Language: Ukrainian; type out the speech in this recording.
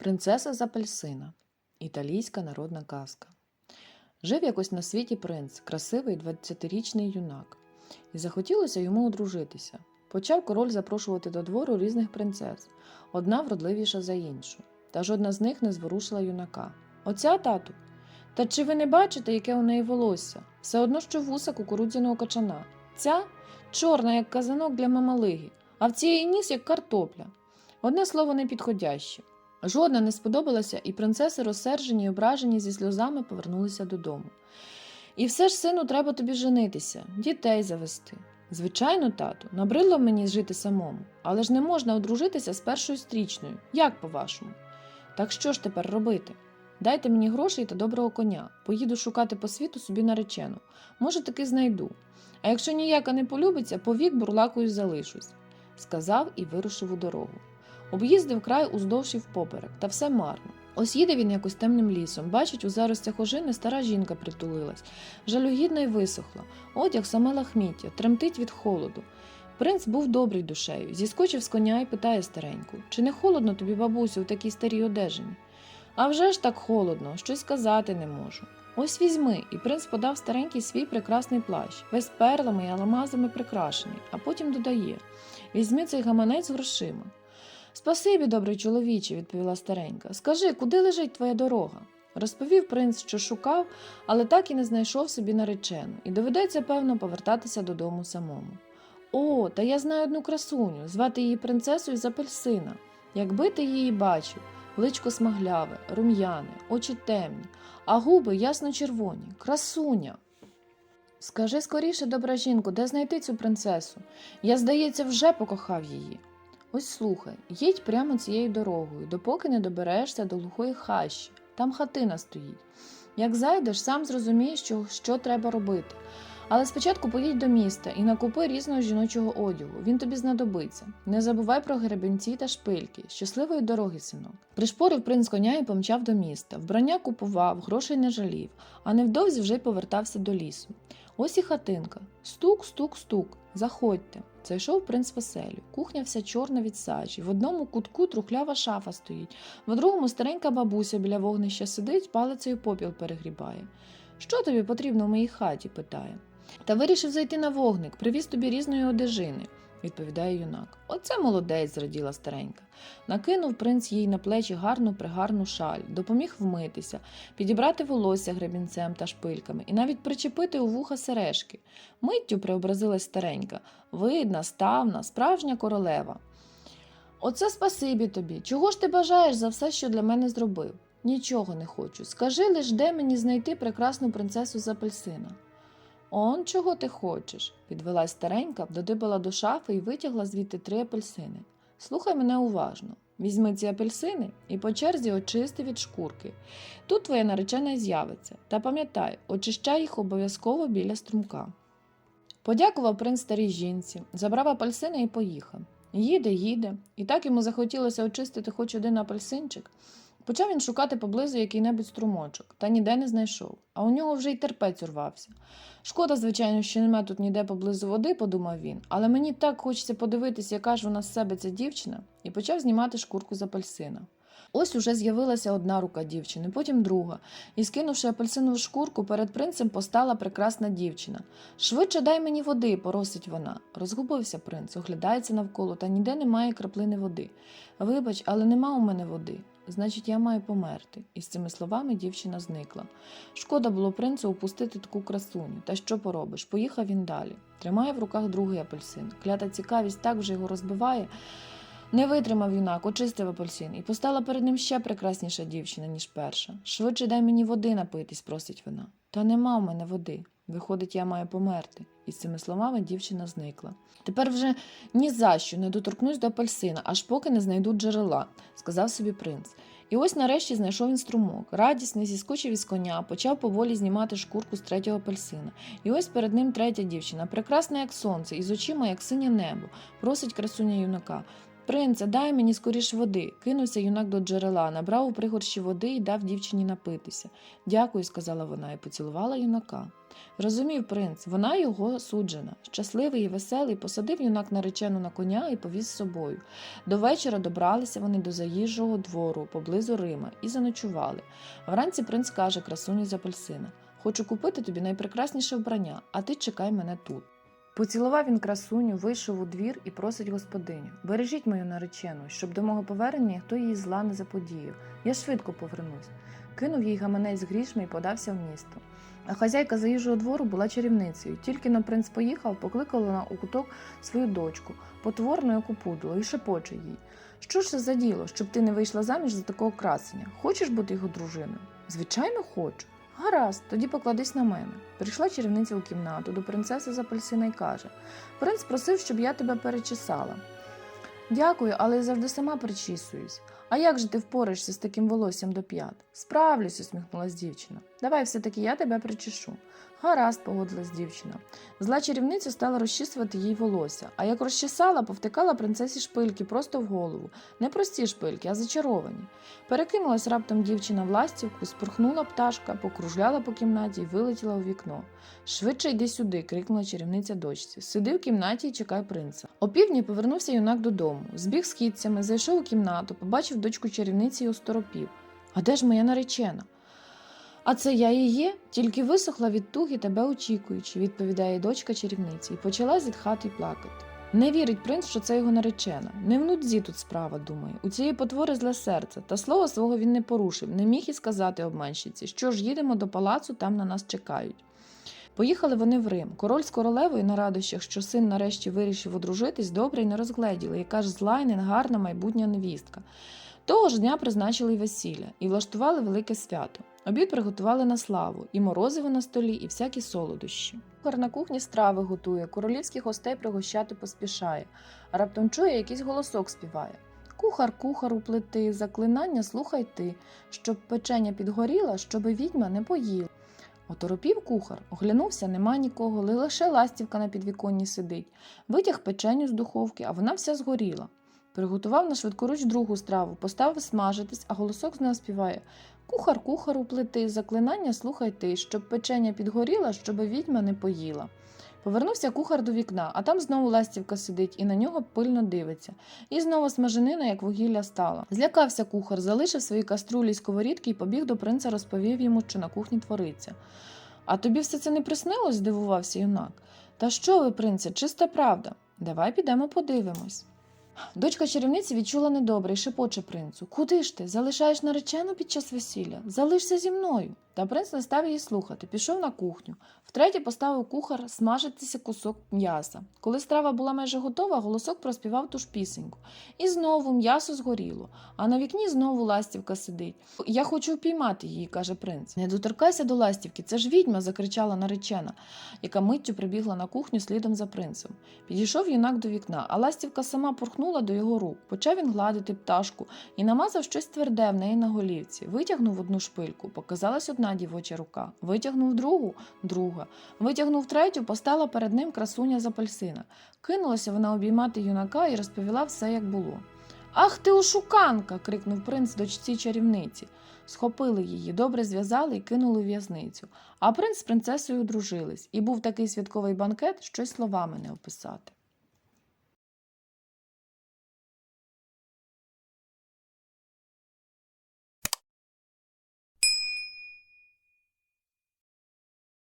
Принцеса з апельсина. Італійська народна казка. Жив якось на світі принц, красивий 20-річний юнак. І захотілося йому одружитися. Почав король запрошувати до двору різних принцес, одна вродливіша за іншу, та жодна з них не зворушила юнака. Оця тату. Та чи ви не бачите, яке у неї волосся? Все одно, що вуса кукурудзяного качана. Ця чорна, як казанок для мамалиги, а в цієї ніс як картопля. Одне слово непідходяще. Жодна не сподобалася, і принцеси, розсержені й ображені зі сльозами, повернулися додому. І все ж, сину, треба тобі женитися, дітей завести. Звичайно, тату, набридло мені жити самому, але ж не можна одружитися з першою стрічною. Як по-вашому? Так що ж тепер робити? Дайте мені грошей та доброго коня. Поїду шукати по світу собі наречену. Може, таки знайду. А якщо ніяка не полюбиться, повік бурлакою залишусь, сказав і вирушив у дорогу. Об'їздив край уздовж і впоперек, та все марно. Ось їде він якось темним лісом. Бачить, у заростях ожини стара жінка притулилась. Жалюгідно й висохла. Одяг саме лахміття, тремтить від холоду. Принц був добрий душею, зіскочив з коня і питає стареньку: чи не холодно тобі, бабусю, в такій старій одежині? А вже ж так холодно, щось сказати не можу. Ось візьми, і принц подав старенький свій прекрасний плащ, весь перлами й аламазами прикрашений, а потім додає: Візьми цей гаманець з грошима. Спасибі, добрий чоловіче, відповіла старенька. Скажи, куди лежить твоя дорога? Розповів принц, що шукав, але так і не знайшов собі наречену, і доведеться, певно, повертатися додому самому. О, та я знаю одну красуню, звати її принцесою з апельсина. Якби ти її бачив, личко смагляве, рум'яне, очі темні, а губи ясно червоні, красуня. Скажи скоріше, добра жінку, де знайти цю принцесу? Я, здається, вже покохав її. Ось слухай, їдь прямо цією дорогою, допоки не доберешся до глухої хащі. Там хатина стоїть. Як зайдеш, сам зрозумієш, що, що треба робити. Але спочатку поїдь до міста і накупи різного жіночого одягу. Він тобі знадобиться. Не забувай про гребінці та шпильки. Щасливої дороги, синок. Пришпорив принц коня і помчав до міста. Вбрання купував, грошей не жалів, а невдовзі вже й повертався до лісу. Ось і хатинка. Стук, стук, стук. Заходьте. Зайшов принц веселю. Кухня вся чорна від сажі. В одному кутку трухлява шафа стоїть, в другому старенька бабуся біля вогнища сидить, палицею попіл перегрібає. Що тобі потрібно в моїй хаті? питає. Та вирішив зайти на вогник, привіз тобі різної одежини, відповідає юнак. Оце молодець, зраділа старенька. Накинув принц їй на плечі гарну пригарну шаль, допоміг вмитися, підібрати волосся гребінцем та шпильками і навіть причепити у вуха сережки. Миттю преобразилась старенька, видна, ставна, справжня королева. Оце спасибі тобі. Чого ж ти бажаєш за все, що для мене зробив? Нічого не хочу. Скажи лиш, де мені знайти прекрасну принцесу з апельсина. Он чого ти хочеш? підвелась старенька, додибала до шафи і витягла звідти три апельсини. Слухай мене уважно. Візьми ці апельсини і по черзі очисти від шкурки. Тут твоя наречена з'явиться. Та пам'ятай, очищай їх обов'язково біля струмка. Подякував принц старій жінці, забрав апельсини і поїхав. Їде, їде, і так йому захотілося очистити хоч один апельсинчик. Почав він шукати поблизу який-небудь струмочок, та ніде не знайшов, а у нього вже й терпець урвався. Шкода, звичайно, що нема тут ніде поблизу води, подумав він, але мені так хочеться подивитися, яка ж вона з себе ця дівчина, і почав знімати шкурку з апельсина. Ось уже з'явилася одна рука дівчини, потім друга, і, скинувши апельсинову шкурку, перед принцем постала прекрасна дівчина. Швидше дай мені води, поросить вона. Розгубився принц, оглядається навколо, та ніде немає краплини води. Вибач, але нема у мене води. Значить, я маю померти. І з цими словами дівчина зникла. Шкода було принцу упустити таку красуню. Та що поробиш? Поїхав він далі. Тримає в руках другий апельсин. Клята цікавість так вже його розбиває. Не витримав юнак, очистив апельсин, і постала перед ним ще прекрасніша дівчина, ніж перша. Швидше дай мені води напитись, просить вона. Та нема в мене води. Виходить, я маю померти. І з цими словами дівчина зникла. Тепер вже ні за що не доторкнусь до апельсина, аж поки не знайду джерела, сказав собі принц. І ось нарешті знайшов він струмок. Радісний зіскочив із коня, почав поволі знімати шкурку з третього апельсина. І ось перед ним третя дівчина, прекрасна, як сонце, із очима, як синє небо, просить красуня юнака. Принце, дай мені скоріш води. Кинувся юнак до джерела, набрав у пригорщі води і дав дівчині напитися. Дякую, сказала вона і поцілувала юнака. Розумів принц, вона його суджена. Щасливий і веселий посадив юнак наречену на коня і повіз з собою. До вечора добралися вони до заїжджого двору поблизу Рима і заночували. Вранці принц каже красуні з апельсина: Хочу купити тобі найпрекрасніше вбрання, а ти чекай мене тут. Поцілував він красуню, вийшов у двір і просить господиню: Бережіть мою наречену, щоб до мого повернення ніхто її зла не заподіяв. Я швидко повернусь. Кинув їй гаманець з грішми і подався в місто. А хазяйка заїжджого двору була чарівницею. Тільки на принц поїхав, покликала на у куток свою дочку, потворну яку пудло, і шепоче їй. Що ж це за діло, щоб ти не вийшла заміж за такого красення? Хочеш бути його дружиною? Звичайно, хочу. Гаразд, тоді покладись на мене. Прийшла чарівниця у кімнату до принцеси з апельсина й каже: Принц просив, щоб я тебе перечесала. Дякую, але я завжди сама причісуюсь. А як же ти впораєшся з таким волоссям до п'ят? Справлюсь, усміхнулась дівчина. Давай все-таки я тебе причешу. Гаразд, погодилась дівчина. Зла чарівниця стала розчісувати їй волосся, а як розчесала, повтикала принцесі шпильки просто в голову. Не прості шпильки, а зачаровані. Перекинулась раптом дівчина в ластівку, спорхнула пташка, покружляла по кімнаті і вилетіла у вікно. Швидше йди сюди, крикнула чарівниця дочці. Сиди в кімнаті і чекай принца. Опівдні повернувся юнак додому, збіг з хідцями, зайшов у кімнату, побачив дочку чарівниці осторопів. А де ж моя наречена? А це я і є, тільки висохла від туги тебе очікуючи, відповідає дочка чарівниці, і почала зітхати й плакати. Не вірить принц, що це його наречена. Не в нудзі тут справа, думає. У цієї потвори зле серце, та слова свого він не порушив, не міг і сказати обманщиці, що ж їдемо до палацу, там на нас чекають. Поїхали вони в Рим. Король з королевою на радощах, що син нарешті вирішив одружитись, добре й не розгледіли, яка ж зла й негарна майбутня невістка. Того ж дня призначили й весілля і влаштували велике свято. Обід приготували на славу, і морозиво на столі, і всякі солодощі. Кухар на кухні страви готує, королівських гостей пригощати поспішає, а раптом чує, якийсь голосок співає. Кухар кухару плити, заклинання слухай ти, щоб печеня підгоріла, щоби відьма не поїла. Оторопів кухар, оглянувся, нема нікого, лише ластівка на підвіконні сидить. Витяг печеню з духовки, а вона вся згоріла. Приготував на швидкоруч другу страву, поставив смажитись, а голосок з нею співає Кухар кухару плити, заклинання слухай ти, щоб печеня підгоріла, щоби відьма не поїла. Повернувся кухар до вікна, а там знову ластівка сидить і на нього пильно дивиться. І знову смаженина, як вугілля стала. Злякався кухар, залишив свої каструлі й сковорідки і побіг до принца, розповів йому, що на кухні твориться. А тобі все це не приснилось? здивувався юнак. Та що ви, принце, чиста правда. Давай підемо подивимось. Дочка чарівниці відчула недобре і шепоче принцу Куди ж ти? Залишаєш наречену під час весілля? Залишся зі мною. Та принц не став її слухати, пішов на кухню. Втретє поставив кухар смажитися кусок м'яса. Коли страва була майже готова, голосок проспівав ту ж пісеньку. І знову м'ясо згоріло, а на вікні знову ластівка сидить. Я хочу впіймати її, каже принц. Не доторкайся до ластівки, це ж відьма, закричала наречена, яка миттю прибігла на кухню слідом за принцем. Підійшов юнак до вікна, а ластівка сама пурхнула до його рук. Почав він гладити пташку і намазав щось тверде в неї на голівці. Витягнув одну шпильку, показалась одна дівоча рука. Витягнув другу, друга. Витягнув третю, постала перед ним красуня з апельсина. Кинулася вона обіймати юнака і розповіла все, як було. Ах ти ошуканка. крикнув принц дочці чарівниці. Схопили її, добре зв'язали і кинули в в'язницю. А принц з принцесою одружились, і був такий святковий банкет, що й словами не описати.